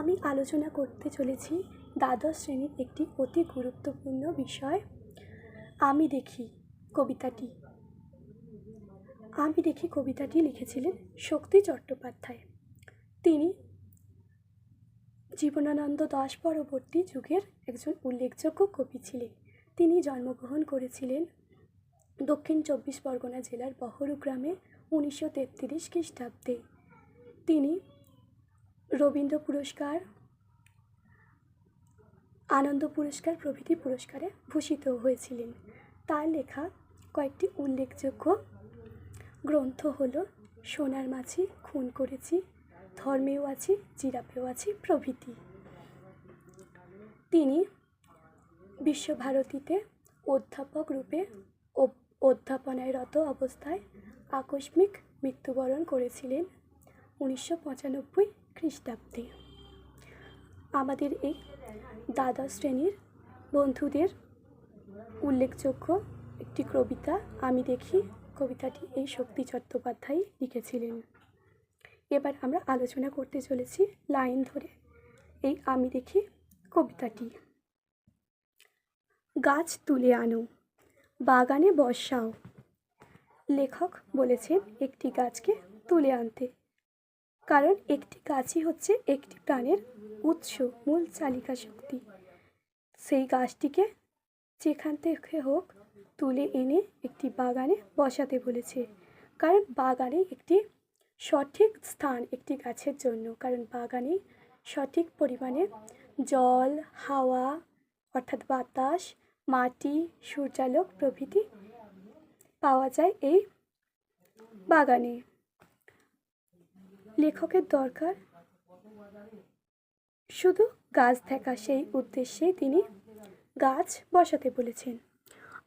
আমি আলোচনা করতে চলেছি দ্বাদশ শ্রেণির একটি অতি গুরুত্বপূর্ণ বিষয়। আমি দেখি কবিতাটি। আমি দেখি কবিতাটি লিখেছিলেন শক্তি চট্টোপাধ্যায়। তিনি জীবনানন্দ দাস পরবর্তী যুগের একজন উল্লেখযোগ্য কবি ছিলেন। তিনি জন্মগ্রহণ করেছিলেন দক্ষিণ চব্বিশ পরগনা জেলার বহরু গ্রামে উনিশশো তেত্রিশ খ্রিস্টাব্দে। তিনি রবীন্দ্র পুরস্কার, আনন্দ পুরস্কার, প্রভৃতি পুরস্কারে ভূষিত হয়েছিলেন। তার লেখা কয়েকটি উল্লেখযোগ্য গ্রন্থ হল, সোনার মাছি, খুন করেছি, ধর্মেও আছি জিরাপেও আছি, প্রভৃতি। তিনি বিশ্বভারতীতে অধ্যাপক রূপে অধ্যাপনায়রত অবস্থায় আকস্মিক মৃত্যুবরণ করেছিলেন। উনিশশো পঁচানব্বই খ্রিস্টাব্দে। আমাদের এই দ্বাদশ শ্রেণির বন্ধুদের উল্লেখযোগ্য একটি কবিতা আমি দেখি। কবিতাটি এই শক্তি চট্টোপাধ্যায় লিখেছিলেন। এবার আমরা আলোচনা করতে চলেছি লাইন ধরে এই আমি দেখি কবিতাটি। গাছ তুলে আনো, বাগানে বসাও। লেখক বলেছেন, একটি গাছকে তুলে আনতে কারণ একটি গাছই হচ্ছে একটি প্রাণের উৎস, মূল চালিকা শক্তি। সেই গাছটিকে যেখান থেকে হোক তুলে এনে একটি বাগানে বসাতে বলেছে। কারণ বাগানে একটি সঠিক স্থান, একটি গাছের জন্য। কারণ বাগানে সঠিক পরিমাণে জল, হাওয়া, অর্থাৎ বাতাস, মাটি, সূর্যালোক প্রভৃতি পাওয়া যায় এই বাগানে। লেখকের দরকার? শুধু গাছ দেখা সেই উদ্দেশ্যে তিনি গাছ বসাতে বলেছেন।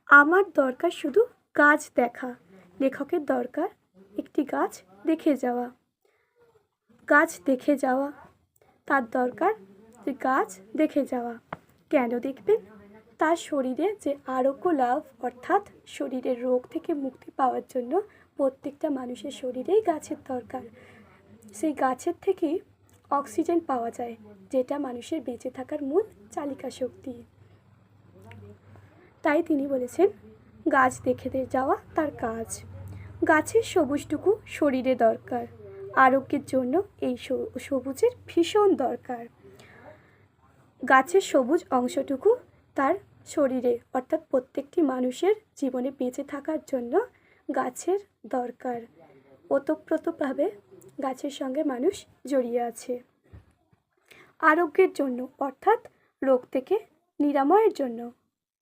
আমার দরকার শুধু গাছ দেখা, লেখকের দরকার একটি গাছ দেখে যাওয়া। গাছ দেখে যাওয়া, তার দরকার যে গাছ দেখে যাওয়া। কেন দেখবেন? তার শরীরে যে আরোগ্য লাভ, অর্থাৎ শরীরের রোগ থেকে মুক্তি পাওয়ার জন্য প্রত্যেকটা মানুষের শরীরেই গাছের দরকার। সেই গাছের থেকেই অক্সিজেন পাওয়া যায়, যেটা মানুষের বেঁচে থাকার মূল চালিকা শক্তি। তাই তিনি বলেছেন, গাছ দেখে যাওয়া তার কাজ। গাছের সবুজটুকু শরীরে দরকার, আরোগ্যের জন্য এই সবুজের ভীষণ দরকার। গাছের সবুজ অংশটুকু তার শরীরে, অর্থাৎ প্রত্যেকটি মানুষের জীবনে বেঁচে থাকার জন্য গাছের দরকার। ওতপ্রোতভাবে গাছের সঙ্গে মানুষ জড়িয়ে আছে। আরোগ্যের জন্য, অর্থাৎ রোগ থেকে নিরাময়ের জন্য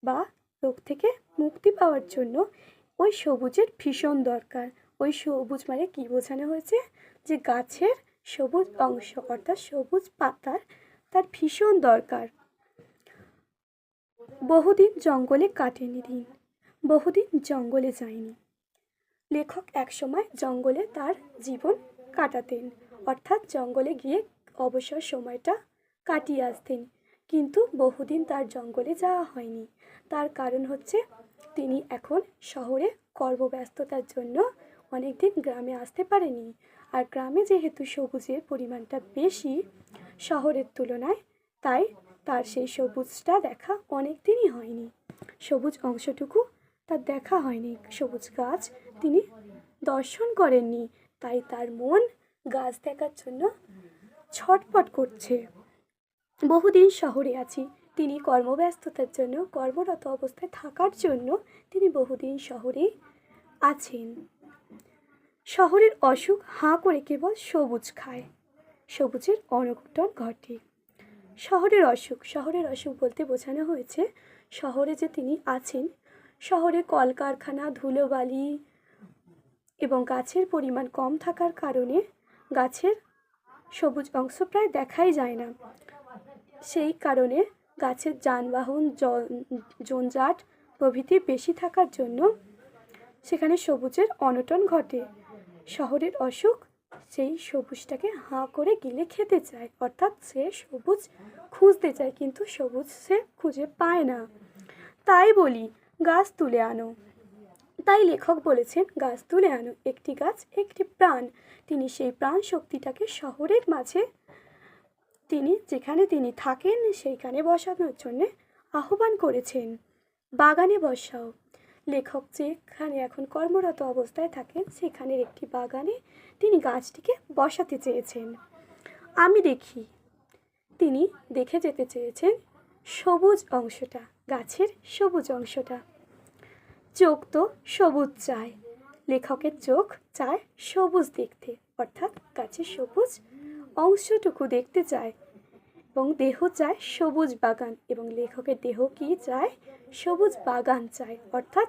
বা রোগ থেকে মুক্তি পাওয়ার জন্য ওই সবুজের ভীষণ দরকার। ওই সবুজ মানে কী বোঝানো হয়েছে? যে গাছের সবুজ অংশ, অর্থাৎ সবুজ পাতার তার ভীষণ দরকার। বহুদিন জঙ্গলে কাটেনি দিন, বহুদিন জঙ্গলে যায়নি। লেখক একসময় জঙ্গলে তার জীবন কাটাতেন। অর্থাৎ জঙ্গলে গিয়ে অবসর সময়টা কাটিয়ে আসতেন। কিন্তু বহুদিন তার জঙ্গলে যাওয়া হয়নি। তার কারণ হচ্ছে, তিনি এখন শহরে কর্মব্যস্ততার জন্য অনেক দিন গ্রামে আসতে পারেনি আর গ্রামে যেহেতু সবুজের পরিমাণটা বেশি শহরের তুলনায়, তাই তার সেই সবুজটা দেখা অনেক দিনই হয়নি। সবুজ অংশটুকু তার দেখা হয়নি। সবুজ গাছ তিনি দর্শন করেননি। তাই তার মন গাছ দেখার জন্য ছটপট করছে। বহুদিন শহরে আছি। তিনি কর্মব্যস্ততার জন্য, কর্মরত অবস্থায় থাকার জন্য তিনি বহুদিন শহরে আছেন। শহরের অসুখ হাঁ করে কেবল সবুজ খায়। সবুজের অনটন ঘটে। শহরের অসুখ শহরের অসুখ বলতে বোঝানো হয়েছে, শহরে যে তিনি আছেন, শহরে কলকারখানা, ধুলোবালি এবং গাছের পরিমাণ কম থাকার কারণে গাছের সবুজ অংশ প্রায় দেখাই যায় না। সেই কারণে গাছের যানবাহন জঞ্জাট প্রভৃতি বেশি থাকার জন্য সেখানে সবুজের অনটন ঘটে। শহরের অসুখ সেই সবুজটাকে হাঁ করে গিলে খেতে চায়, অর্থাৎ সে সবুজ খুঁজতে চায়, কিন্তু সবুজ সে খুঁজে পায় না। তাই বলি, গাছ তুলে আনো। তাই লেখক বলেছেন, গাছ তুলে আনো, একটি গাছ একটি প্রাণ। তিনি সেই প্রাণ শক্তিটাকে শহরের মাঝে তিনি, যেখানে তিনি থাকেন, সেইখানে বসানোর জন্যে আহ্বান করেছেন। বাগানে বসাও। লেখক যেখানে এখন কর্মরত অবস্থায় থাকেন, সেখানের একটি বাগানে তিনি গাছটিকে বসাতে চেয়েছেন। আমি দেখি, তিনি দেখে যেতে চেয়েছেন সবুজ অংশটা, গাছের সবুজ অংশটা। চোখ তো সবুজ চায়। লেখকের চোখ চায় সবুজ দেখতে, অর্থাৎ গাছের সবুজ অংশটুকু দেখতে চায়। এবং দেহ চায় সবুজ বাগান, এবং লেখকের দেহ কি চায়? সবুজ বাগান চায়, অর্থাৎ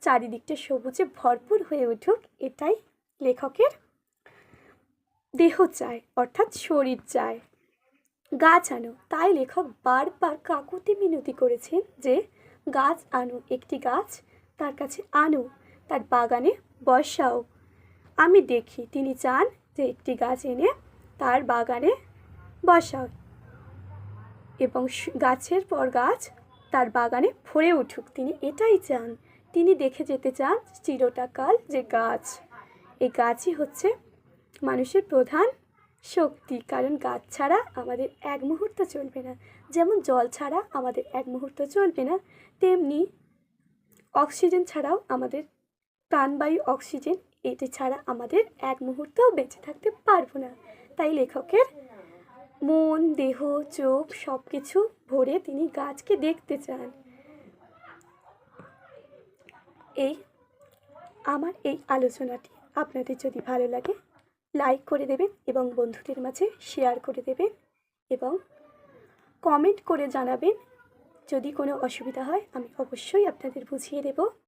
চারিদিকটা সবুজে ভরপুর হয়ে উঠুক, এটাই লেখকের দেহ চায়, অর্থাৎ শরীর চায়। গাছ আনো, তাই লেখক বারবার কাকুতি মিনতি করেছেন যে, গাছ আনো, একটি গাছ তার কাছে আনো, তার বাগানে বসাও। আমি দেখি তিনি চান যে একটি গাছ এনে তার বাগানে বসাও এবং গাছের পর গাছ তার বাগানে ভরে উঠুক। তিনি এটাই চান। তিনি দেখে যেতে চান চিরটাকাল যে গাছ। এই গাছই হচ্ছে মানুষের প্রধান শক্তি, কারণ গাছ ছাড়া আমাদের এক মুহূর্ত চলবে না। যেমন জল ছাড়া আমাদের এক মুহূর্ত চলবে না, তেমনি অক্সিজেন ছাড়াও আমাদের প্রাণবায়ু অক্সিজেন এটি ছাড়া আমাদের এক মুহূর্তও বেঁচে থাকতে পারব না। তাই লেখকের মন, দেহ, চোখ সব কিছু ভরে তিনি গাছকে দেখতে চান। এই আমার এই আলোচনাটি। আপনাদের যদি ভালো লাগে, লাইক করে দেবেন এবং বন্ধুদের মাঝে শেয়ার করে দেবেন এবং কমেন্ট করে জানাবেন যদি কোনো অসুবিধা হয় আমি অবশ্যই আপনাদের বুঝিয়ে দেব।